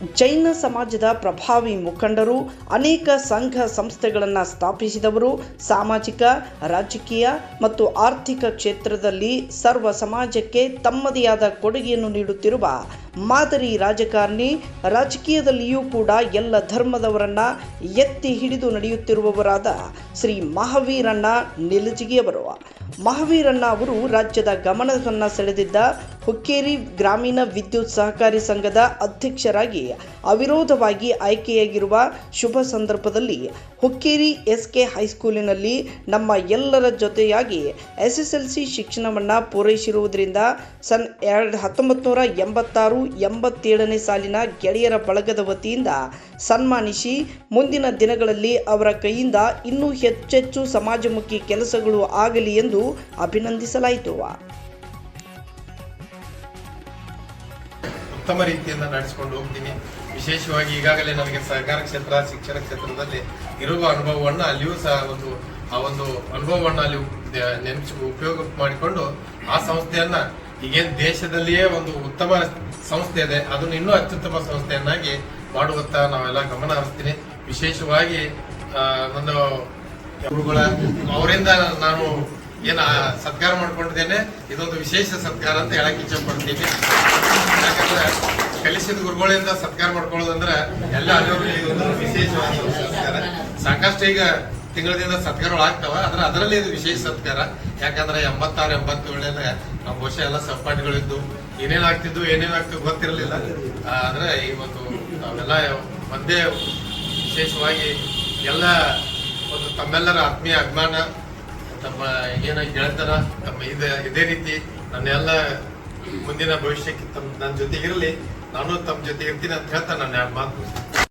ಜೈನ ಸಮಾಜದ ಪ್ರಭಾವಿ ಮುಖಂಡರು, ಅನೇಕ ಸಂಘ ಸಂಸ್ಥೆಗಳನ್ನು ಸ್ಥಾಪಿಸಿದವರು, ಸಾಮಾಜಿಕ, ರಾಜಕೀಯ ಮತ್ತು ಆರ್ಥಿಕ ಕ್ಷೇತ್ರದಲ್ಲಿ ಸರ್ವ ಸಮಾಜಕ್ಕೆ ತಮ್ಮದೇ ಆದ ಕೊಡುಗೆಯನ್ನು ನೀಡುತ್ತಿರುವ ಮಾದರಿ ರಾಜಕಾರಣಿ, ರಾಜಕೀಯದಲ್ಲಿಯೂ ಕೂಡ ಎಲ್ಲ ಧರ್ಮದವರನ್ನ ಎತ್ತಿ ಹಿಡಿದು ನಡೆಯುತ್ತಿರುವವರಾದ ಶ್ರೀ ಮಹಾವೀರಣ್ಣ ನಿಲಜಿಗಿಯವರು. ಮಹಾವೀರಣ್ಣ ಅವರು ರಾಜ್ಯದ ಗಮನವನ್ನು ಸೆಳೆದಿದ್ದ ಹುಕ್ಕೇರಿ ಗ್ರಾಮೀಣ ವಿದ್ಯುತ್ ಸಹಕಾರಿ ಸಂಘದ ಅಧ್ಯಕ್ಷರಾಗಿ ಅವಿರೋಧವಾಗಿ ಆಯ್ಕೆಯಾಗಿರುವ ಶುಭ ಸಂದರ್ಭದಲ್ಲಿ ಹುಕ್ಕೇರಿ ಎಸ್ ಕೆ ಹೈಸ್ಕೂಲಿನಲ್ಲಿ ನಮ್ಮ ಎಲ್ಲರ ಜೊತೆಯಾಗಿ ಎಸ್ ಎಸ್ ಎಲ್ ಸಿ ಶಿಕ್ಷಣವನ್ನು ಪೂರೈಸಿರುವುದರಿಂದ ಸನ್ ಎರಡು ಹತ್ತೊಂಬತ್ತು ನೂರ ಎಂಬತ್ತಾರು ಎಂಬತ್ತೇಳನೇ ಸಾಲಿನ ಗೆಳೆಯರ ಬಳಗದ ವತಿಯಿಂದ ಸನ್ಮಾನಿಸಿ ಮುಂದಿನ ದಿನಗಳಲ್ಲಿ ಅವರ ಕೈಯಿಂದ ಇನ್ನೂ ಹೆಚ್ಚೆಚ್ಚು ಸಮಾಜಮುಖಿ ಕೆಲಸಗಳು ಆಗಲಿ ಎಂದು ಅಭಿನಂದಿಸಲಾಯಿತು. ಉತ್ತಮ ರೀತಿಯಿಂದ ನಡೆಸಿಕೊಂಡು ಹೋಗ್ತೀನಿ. ವಿಶೇಷವಾಗಿ ಈಗಾಗಲೇ ನನಗೆ ಸಹಕಾರ ಕ್ಷೇತ್ರ, ಶಿಕ್ಷಣ ಕ್ಷೇತ್ರದಲ್ಲಿ ಇರುವ ಅನುಭವವನ್ನು ಅಲ್ಲಿಯೂ ಸಹ ಒಂದು, ಆ ಒಂದು ಅನುಭವವನ್ನು ಅಲ್ಲಿ ನೆನಪು ಉಪಯೋಗ ಮಾಡಿಕೊಂಡು ಆ ಸಂಸ್ಥೆಯನ್ನ ಈಗೇನ್ ದೇಶದಲ್ಲಿಯೇ ಒಂದು ಉತ್ತಮ ಸಂಸ್ಥೆ ಇದೆ, ಅದನ್ನು ಇನ್ನೂ ಅತ್ಯುತ್ತಮ ಸಂಸ್ಥೆಯನ್ನಾಗಿ ಮಾಡುವತ್ತ ನಾವೆಲ್ಲ ಗಮನ ಹರಿಸ್ತೀನಿ. ವಿಶೇಷವಾಗಿ ನನ್ನ ಗುರುಗಳ ಅವರಿಂದ ನಾನು ಏನ ಸತ್ಕಾರ ಮಾಡ್ಕೊಂಡಿದ್ದೇನೆ, ಇದೊಂದು ವಿಶೇಷ ಸತ್ಕಾರ ಅಂತ ಹೇಳಕ್ ಇಚ್ಛೆ ಪಡ್ತೀನಿ. ಯಾಕಂದ್ರೆ ಕಲಿಸಿದ ಗುರುಗಳಿಂದ ಸತ್ಕಾರ ಮಾಡ್ಕೊಳ್ಳೋದಂದ್ರೆ ಎಲ್ಲ ಇದೊಂದು ವಿಶೇಷವಾದ ಸತ್ಕಾರ ಸಾಕಷ್ಟು ಈಗ ತಿಂಗಳದಿಂದ ಸತ್ಕಾರಗಳು ಆಗ್ತಾವ, ಆದ್ರೆ ಅದರಲ್ಲಿ ಇದು ವಿಶೇಷ ಸತ್ಕಾರ ಯಾಕಂದ್ರೆ ಎಂಬತ್ತಾರು ಎಂಬತ್ತೇಳನೇ ನಾವು ಬಹುಶಃ ಎಲ್ಲ ಸಹಪಾಠಿಗಳಿದ್ದು ಏನೇನ್ ಆಗ್ತಿದ್ದು ಏನೇನ್ ಆಗ್ತಿದ್ದು ಗೊತ್ತಿರಲಿಲ್ಲ. ಆದ್ರೆ ಇವತ್ತು ನಾವೆಲ್ಲ ಒಂದೇ ವಿಶೇಷವಾಗಿ ಎಲ್ಲ ಒಂದು ತಮ್ಮೆಲ್ಲರ ಆತ್ಮೀಯ ಅಭಿಮಾನ ತಮ್ಮ ಏನ ಗೆಳೆತನ ತಮ್ಮ ಇದೆ, ಇದೇ ರೀತಿ ನನ್ನೆಲ್ಲ ಮುಂದಿನ ಭವಿಷ್ಯಕ್ಕೆ ತಮ್ಮ ನನ್ನ ಜೊತೆಗಿರಲಿ ನಾನು ತಮ್ಮ ಜೊತೆ ಇರ್ತೀನಿ ಅಂತ ಹೇಳ್ತಾ ನಾನು ಮಾತು.